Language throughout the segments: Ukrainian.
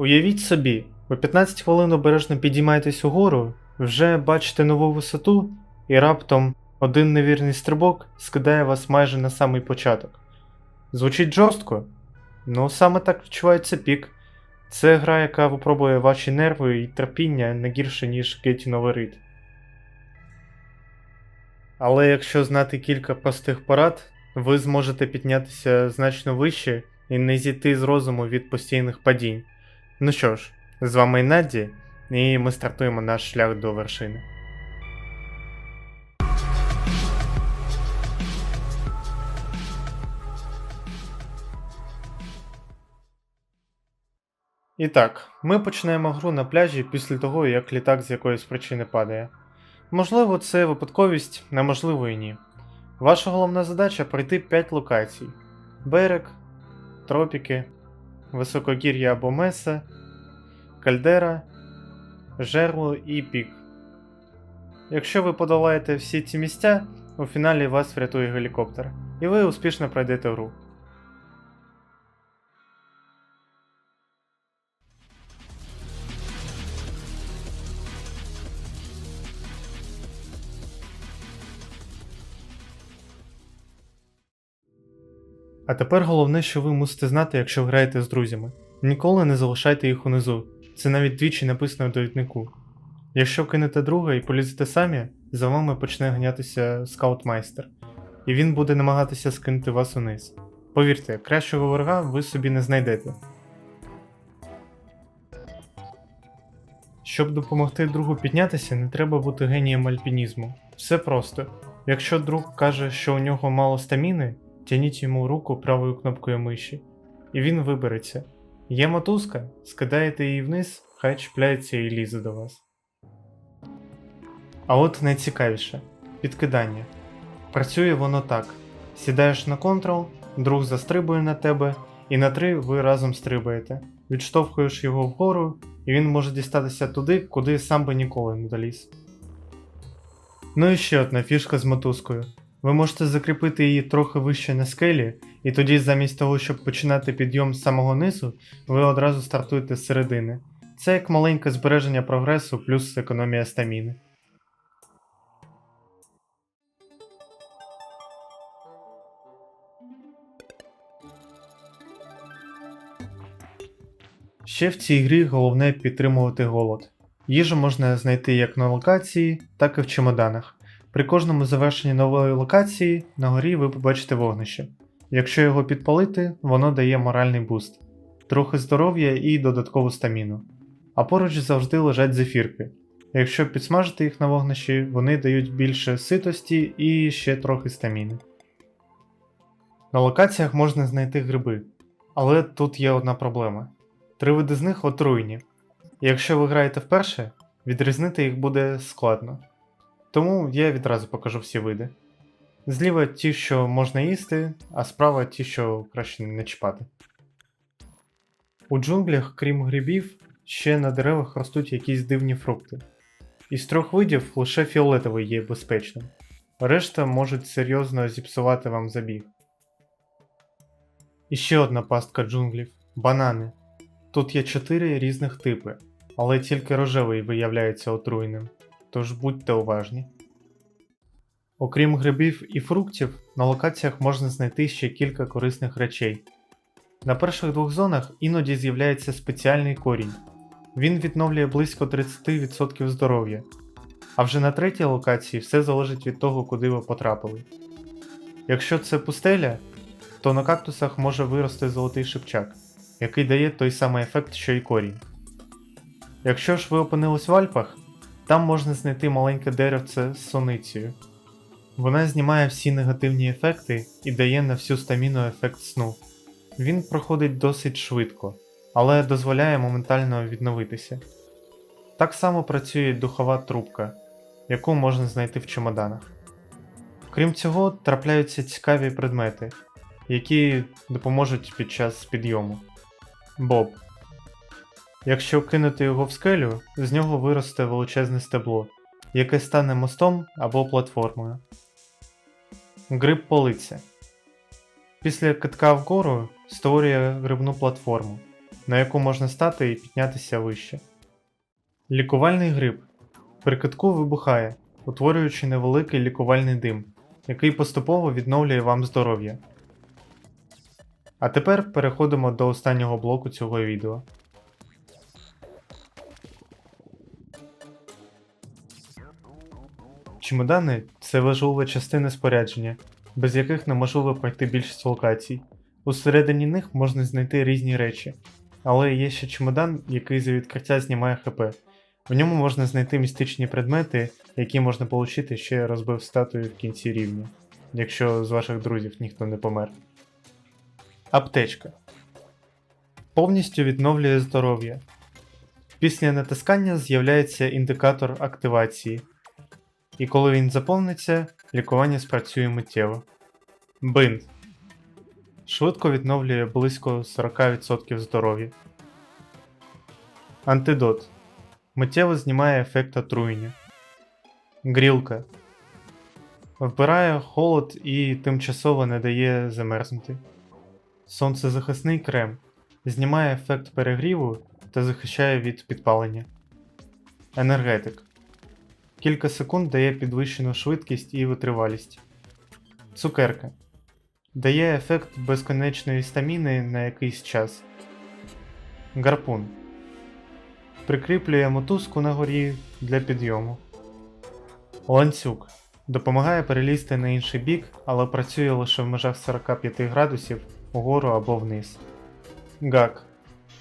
Уявіть собі, ви 15 хвилин обережно підіймаєтесь угору, вже бачите нову висоту, і раптом один невірний стрибок скидає вас майже на самий початок. Звучить жорстко? Ну саме так відчувається пік. Це гра, яка випробує ваші нерви і терпіння не гірше, ніж Getting Over Але якщо знати кілька простих порад, ви зможете піднятися значно вище і не зійти з розуму від постійних падінь. Ну що ж, з вами Надді, і ми стартуємо наш шлях до вершини. І так, ми починаємо гру на пляжі після того, як літак з якоїсь причини падає. Можливо, це випадковість, неможливо і ні. Ваша головна задача пройти 5 локацій: берег, тропіки, високогір'я або меса, кальдера, жерло і пік. Якщо ви подолаєте всі ці місця, у фіналі вас врятує гелікоптер, і ви успішно пройдете гру. А тепер головне, що ви мусите знати, якщо граєте з друзями. Ніколи не залишайте їх унизу. Це навіть двічі написано в довіднику. Якщо кинете друга і полізете самі, за вами почне ганятися скаутмайстер, і він буде намагатися скинути вас униз. Повірте, кращого ворога ви собі не знайдете. Щоб допомогти другу піднятися, не треба бути генієм альпінізму. Все просто. Якщо друг каже, що у нього мало стаміни, тяніть йому руку правою кнопкою миші, і він вибереться. Є мотузка, скидаєте її вниз, хай чіпляється і лізе до вас. А от найцікавіше підкидання. Працює воно так: сідаєш на контрол, друг застрибує на тебе, і на три ви разом стрибаєте. Відштовхуєш його вгору, і він може дістатися туди, куди сам би ніколи не доліз. Ну і ще одна фішка з мотузкою. Ви можете закріпити її трохи вище на скелі, і тоді замість того, щоб починати підйом з самого низу, ви одразу стартуєте з середини. Це як маленьке збереження прогресу плюс економія стаміни. Ще в цій грі головне підтримувати голод. Їжу можна знайти як на локації, так і в чемоданах. При кожному завершенні нової локації на горі ви побачите вогнище. Якщо його підпалити, воно дає моральний буст, трохи здоров'я і додаткову стаміну. А поруч завжди лежать зефірки. Якщо підсмажити їх на вогнищі, вони дають більше ситості і ще трохи стаміни. На локаціях можна знайти гриби, але тут є одна проблема. Три види з них отруйні. Якщо ви граєте вперше, відрізнити їх буде складно. Тому я відразу покажу всі види. Зліва ті, що можна їсти, а справа ті, що краще не чіпати. У джунглях, крім грибів, ще на деревах ростуть якісь дивні фрукти. Із трьох видів лише фіолетовий є безпечним, решта можуть серйозно зіпсувати вам забіг. І ще одна пастка джунглів банани. Тут є чотири різних типи, але тільки рожевий виявляється отруйним, тож будьте уважні. Окрім грибів і фруктів, на локаціях можна знайти ще кілька корисних речей. На перших двох зонах іноді з'являється спеціальний корінь. Він відновлює близько 30% здоров'я. А вже на третій локації все залежить від того, куди ви потрапили. Якщо це пустеля, то на кактусах може вирости золотий шипчак, який дає той самий ефект, що й корінь. Якщо ж ви опинились в Альпах, там можна знайти маленьке деревце з соницею. Вона знімає всі негативні ефекти і дає на всю стаміну ефект сну. Він проходить досить швидко, але дозволяє моментально відновитися. Так само працює духова трубка, яку можна знайти в чемоданах. Крім цього, трапляються цікаві предмети, які допоможуть під час підйому. Боб. Якщо кинути його в скелю, з нього виросте величезне стебло, яке стане мостом або платформою. Гриб полиця. Після китка вгору створює грибну платформу. на яку можна стати і піднятися вище. Лікувальний гриб. При китку вибухає, утворюючи невеликий лікувальний дим, який поступово відновлює вам здоров'я. А тепер переходимо до останнього блоку цього відео. Чемодани це важлива частина спорядження, без яких неможливо пройти більшість локацій. Усередині них можна знайти різні речі, але є ще чемодан, який за відкриття знімає ХП. В ньому можна знайти містичні предмети, які можна отримати ще розбив статую в кінці рівня, якщо з ваших друзів ніхто не помер. Аптечка повністю відновлює здоров'я. Після натискання з'являється індикатор активації, і коли він заповниться, лікування спрацює миттєво. Бинт швидко відновлює близько 40% здоров'я. Антидот миттєво знімає ефект отруєння. Грілка вбирає холод і тимчасово не дає замерзнути. Сонцезахисний крем знімає ефект перегріву та захищає від підпалення. Енергетик кілька секунд дає підвищену швидкість і витривалість. Цукерка дає ефект безконечної стаміни на якийсь час. Гарпун прикріплює мотузку на горі для підйому. Ланцюг допомагає перелізти на інший бік, але працює лише в межах 45 градусів угору або вниз. Гак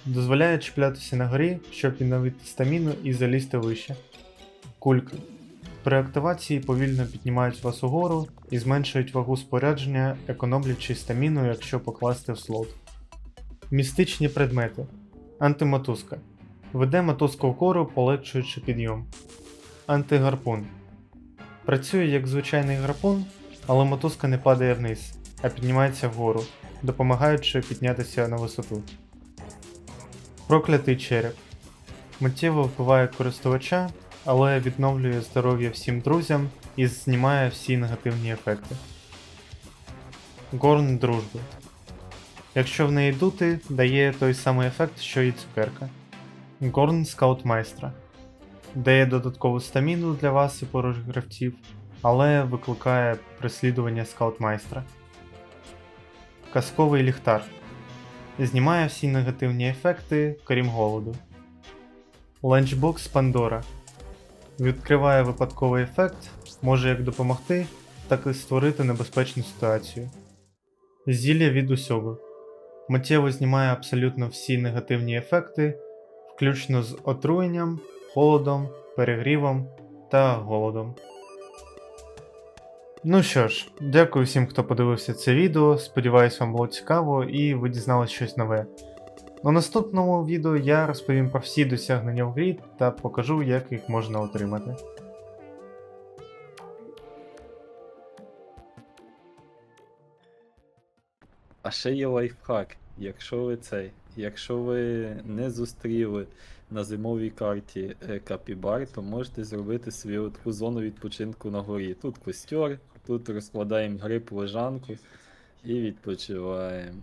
дозволяє чіплятися на горі, щоб відновити стаміну і залізти вище. Кульки при активації повільно піднімають вас угору і зменшують вагу спорядження, економлячи стаміну, якщо покласти в слот. Містичні предмети. Антимотузка. Веде мотузку вгору, полегшуючи підйом. Антигарпун. Працює як звичайний гарпун, але мотузка не падає вниз, а піднімається вгору, допомагаючи піднятися на висоту. Проклятий череп. Миттєво вбиває користувача, але відновлює здоров'я всім друзям і знімає всі негативні ефекти. Горн дружби. Якщо в неї дути, дає той самий ефект, що і цукерка. Горн скаутмайстра. Дає додаткову стаміну для вас і поруч гравців, але викликає преслідування скаутмайстра. Казковий ліхтар. Знімає всі негативні ефекти, крім голоду. Ланчбокс Пандора. Відкриває випадковий ефект, може як допомогти, так і створити небезпечну ситуацію. Зілля від усього. Миттєво знімає абсолютно всі негативні ефекти, включно з отруєнням, холодом, перегрівом та голодом. Ну що ж, дякую всім, хто подивився це відео. Сподіваюсь, вам було цікаво і ви дізнались щось нове. У наступному відео я розповім про всі досягнення в грі та покажу, як їх можна отримати. А ще є лайфхак. Якщо ви цей, якщо ви не зустріли на зимовій карті е, капібар, то можете зробити собі таку зону відпочинку на горі. Тут костер, тут розкладаємо гриб лежанку і відпочиваємо.